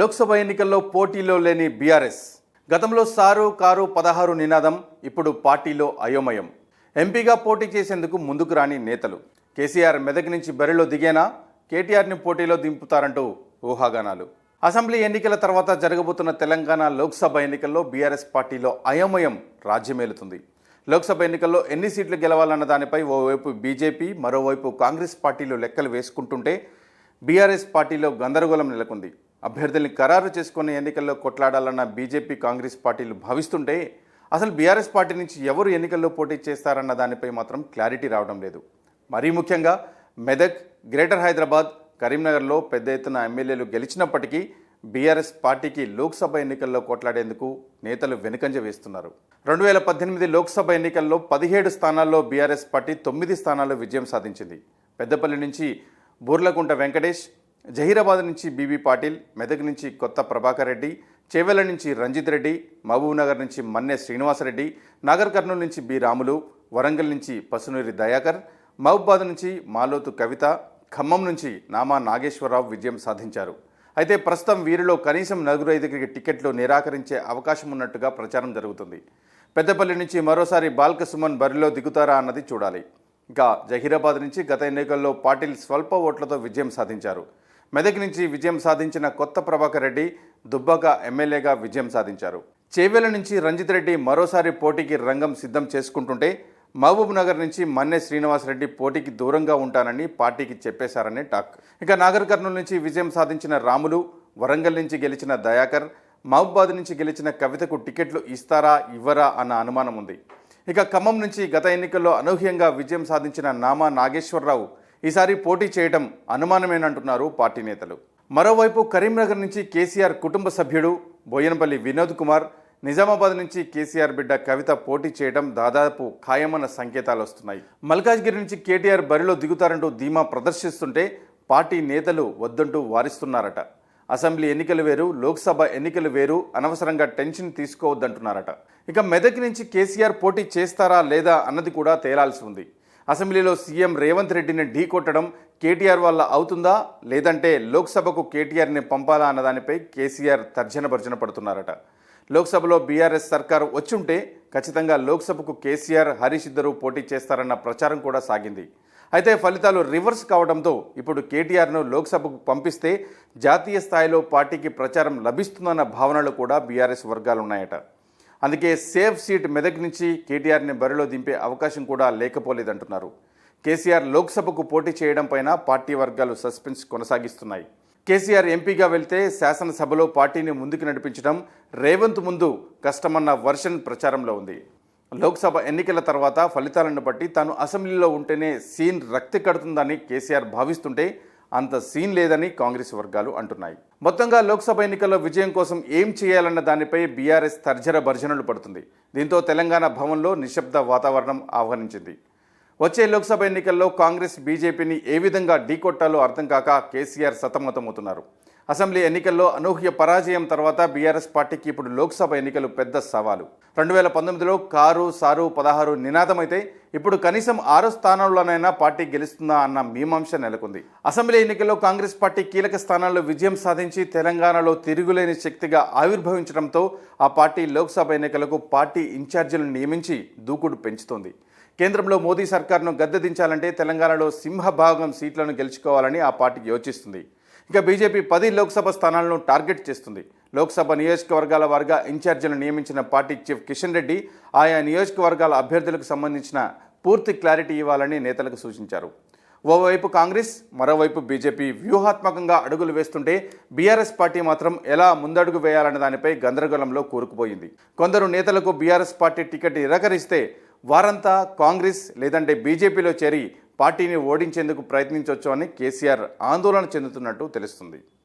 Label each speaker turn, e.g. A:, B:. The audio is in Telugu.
A: లోక్సభ ఎన్నికల్లో పోటీలో లేని బీఆర్ఎస్. గతంలో సారు కారు పదహారు నినాదం ఇప్పుడు పార్టీలో అయోమయం. ఎంపీగా పోటీ చేసేందుకు ముందుకు రాని నేతలు. కేసీఆర్ మెదక్ నుంచి బరిలో దిగేనా? కేటీఆర్ని పోటీలో దింపుతారంటూ ఊహాగానాలు. అసెంబ్లీ ఎన్నికల తర్వాత జరగబోతున్న తెలంగాణ లోక్సభ ఎన్నికల్లో బీఆర్ఎస్ పార్టీలో అయోమయం రాజ్యమేలుతుంది. లోక్సభ ఎన్నికల్లో ఎన్ని సీట్లు గెలవాలన్న దానిపై ఓవైపు బీజేపీ మరోవైపు కాంగ్రెస్ పార్టీలు లెక్కలు వేసుకుంటుంటే బీఆర్ఎస్ పార్టీలో గందరగోళం నెలకొంది. అభ్యర్థుల్ని ఖరారు చేసుకునే ఎన్నికల్లో కొట్లాడాలన్న బీజేపీ కాంగ్రెస్ పార్టీలు భావిస్తుంటే అసలు బీఆర్ఎస్ పార్టీ నుంచి ఎవరు ఎన్నికల్లో పోటీ చేస్తారన్న దానిపై మాత్రం క్లారిటీ రావడం లేదు. మరీ ముఖ్యంగా మెదక్ గ్రేటర్ హైదరాబాద్ కరీంనగర్లో పెద్ద ఎత్తున ఎమ్మెల్యేలు గెలిచినప్పటికీ బీఆర్ఎస్ పార్టీకి లోక్సభ ఎన్నికల్లో కొట్లాడేందుకు నేతలు వెనుకంజ వేస్తున్నారు. రెండు వేల పద్దెనిమిది లోక్సభ ఎన్నికల్లో పదిహేడు స్థానాల్లో బీఆర్ఎస్ పార్టీ తొమ్మిది స్థానాల్లో విజయం సాధించింది. పెద్దపల్లి నుంచి బూర్లకుంట వెంకటేష్ జహీరాబాద్ నుంచి బీబీ పాటిల్ మెదక్ నుంచి కొత్త ప్రభాకర్ రెడ్డి చేవెళ్ళ నుంచి రంజిత్ రెడ్డి మహబూబ్ నగర్ నుంచి మన్నె శ్రీనివాసరెడ్డి నాగర్ కర్నూలు నుంచి బి రాములు వరంగల్ నుంచి పసునూరి దయాకర్ మహబూబాద్ నుంచి మాలోతు కవిత ఖమ్మం నుంచి నామా నాగేశ్వరరావు విజయం సాధించారు. అయితే ప్రస్తుతం వీరిలో కనీసం నలుగురు ఐదుగురికి టికెట్లు నిరాకరించే అవకాశం ఉన్నట్టుగా ప్రచారం జరుగుతుంది. పెద్దపల్లి నుంచి మరోసారి బాల్క సుమన్ బరిలో దిగుతారా అన్నది చూడాలి. ఇక జహీరాబాద్ నుంచి గత ఎన్నికల్లో పాటిల్ స్వల్ప ఓట్లతో విజయం సాధించారు. మెదక్ నుంచి విజయం సాధించిన కొత్త ప్రభాకర్ రెడ్డి దుబ్బాక ఎమ్మెల్యేగా విజయం సాధించారు. చేవెల నుంచి రంజిత్ రెడ్డి మరోసారి పోటీకి రంగం సిద్ధం చేసుకుంటుంటే మహబూబ్ నగర్ నుంచి మన్నె శ్రీనివాసరెడ్డి పోటీకి దూరంగా ఉంటానని పార్టీకి చెప్పేశారని టాక్. ఇక నాగర్ కర్నూలు నుంచి విజయం సాధించిన రాములు వరంగల్ నుంచి గెలిచిన దయాకర్ మహబూబాద్ నుంచి గెలిచిన కవితకు టికెట్లు ఇస్తారా ఇవ్వరా అన్న అనుమానం ఉంది. ఇక ఖమ్మం నుంచి గత ఎన్నికల్లో అనూహ్యంగా విజయం సాధించిన నామా నాగేశ్వరరావు ఈసారి పోటీ చేయడం అనుమానమేనంటున్నారు పార్టీ నేతలు. మరోవైపు కరీంనగర్ నుంచి కేసీఆర్ కుటుంబ సభ్యుడు బోయనపల్లి వినోద్ కుమార్ నిజామాబాద్ నుంచి కేసీఆర్ బిడ్డ కవిత పోటీ చేయడం దాదాపు ఖాయమన్న సంకేతాలు వస్తున్నాయి. మల్కాజ్గిరి నుంచి కేటీఆర్ బరిలో దిగుతారంటూ ధీమా ప్రదర్శిస్తుంటే పార్టీ నేతలు వద్దంటూ వారిస్తున్నారట. అసెంబ్లీ ఎన్నికలు వేరు లోక్సభ ఎన్నికలు వేరు అనవసరంగా టెన్షన్ తీసుకోవద్దంటున్నారట. ఇక మెదక్ నుంచి కేసీఆర్ పోటీ చేస్తారా లేదా అన్నది కూడా తేలాల్సి ఉంది. అసెంబ్లీలో సీఎం రేవంత్ రెడ్డిని ఢీకొట్టడం కేటీఆర్ వల్ల అవుతుందా? లేదంటే లోక్సభకు కేటీఆర్ని పంపాలా అన్నదానిపై కేసీఆర్ తర్జన భర్జన పడుతున్నారట. లోక్సభలో బీఆర్ఎస్ సర్కారు వచ్చుంటే ఖచ్చితంగా లోక్సభకు కేసీఆర్ హరీష్ ఇద్దరు పోటీ చేస్తారన్న ప్రచారం కూడా సాగింది. అయితే ఫలితాలు రివర్స్ కావడంతో ఇప్పుడు కేటీఆర్ను లోక్సభకు పంపిస్తే జాతీయ స్థాయిలో పార్టీకి ప్రచారం లభిస్తుందన్న భావనలు కూడా బీఆర్ఎస్ వర్గాలున్నాయట. అందుకే సేఫ్ సీట్ మెదక్ నుంచి కేటీఆర్ని బరిలో దింపే అవకాశం కూడా లేకపోలేదంటున్నారు. కేసీఆర్ లోక్సభకు పోటీ చేయడం పైన పార్టీ వర్గాలు సస్పెన్స్ కొనసాగిస్తున్నాయి. కేసీఆర్ ఎంపీగా వెళ్తే శాసనసభలో పార్టీని ముందుకు నడిపించడం రేవంత్ ముందు కష్టమన్న వర్షన్ ప్రచారంలో ఉంది. లోక్సభ ఎన్నికల తర్వాత ఫలితాలను బట్టి తాను అసెంబ్లీలో ఉంటేనే సీన్ రక్తి కడుతుందని కేసీఆర్ భావిస్తుంటే అంత సీన్ లేదని కాంగ్రెస్ వర్గాలు అంటున్నాయి. మొత్తంగా లోక్సభ ఎన్నికల్లో విజయం కోసం ఏం చేయాలన్న దానిపై బీఆర్ఎస్ తర్జన భర్జనలు పడుతుంది. దీంతో తెలంగాణ భవన్లో నిశ్శబ్ద వాతావరణం ఆహ్వానించింది. వచ్చే లోక్సభ ఎన్నికల్లో కాంగ్రెస్ బీజేపీని ఏ విధంగా ఢీకొట్టాలో అర్థం కాక కేసీఆర్ సతమతమవుతున్నారు. అసెంబ్లీ ఎన్నికల్లో అనూహ్య పరాజయం తర్వాత బీఆర్ఎస్ పార్టీకి ఇప్పుడు లోక్సభ ఎన్నికలు పెద్ద సవాలు. రెండు వేల పంతొమ్మిదిలో కారు సారు పదహారు నినాదమైతే ఇప్పుడు కనీసం ఆరు స్థానాల్లోనైనా పార్టీ గెలుస్తుందా అన్న మీమాంస నెలకొంది. అసెంబ్లీ ఎన్నికల్లో కాంగ్రెస్ పార్టీ కీలక స్థానాల్లో విజయం సాధించి తెలంగాణలో తిరుగులేని శక్తిగా ఆవిర్భవించడంతో ఆ పార్టీ లోక్సభ ఎన్నికలకు పార్టీ ఇన్ఛార్జీలను నియమించి దూకుడు పెంచుతోంది. కేంద్రంలో మోదీ సర్కార్ను గద్దెదించాలంటే తెలంగాణలో సింహభాగం సీట్లను గెలుచుకోవాలని ఆ పార్టీ యోచిస్తుంది. ఇక బీజేపీ పది లోక్సభ స్థానాలను టార్గెట్ చేస్తుంది. లోక్సభ నియోజకవర్గాల వారిగా ఇన్ఛార్జీలను నియమించిన పార్టీ చీఫ్ కిషన్ రెడ్డి ఆయా నియోజకవర్గాల అభ్యర్థులకు సంబంధించిన పూర్తి క్లారిటీ ఇవ్వాలని నేతలకు సూచించారు. ఓవైపు కాంగ్రెస్ మరోవైపు బీజేపీ వ్యూహాత్మకంగా అడుగులు వేస్తుంటే బీఆర్ఎస్ పార్టీ మాత్రం ఎలా ముందడుగు వేయాలన్న దానిపై గందరగోళంలో కూరుకుపోయింది. కొందరు నేతలకు బీఆర్ఎస్ పార్టీ టికెట్ నిరాకరిస్తే వారంతా కాంగ్రెస్ లేదంటే బీజేపీలో చేరి పార్టీని ఓడించేందుకు ప్రయత్నించవచ్చు అని కేసీఆర్ ఆందోళన చెందుతున్నట్టు తెలుస్తుంది.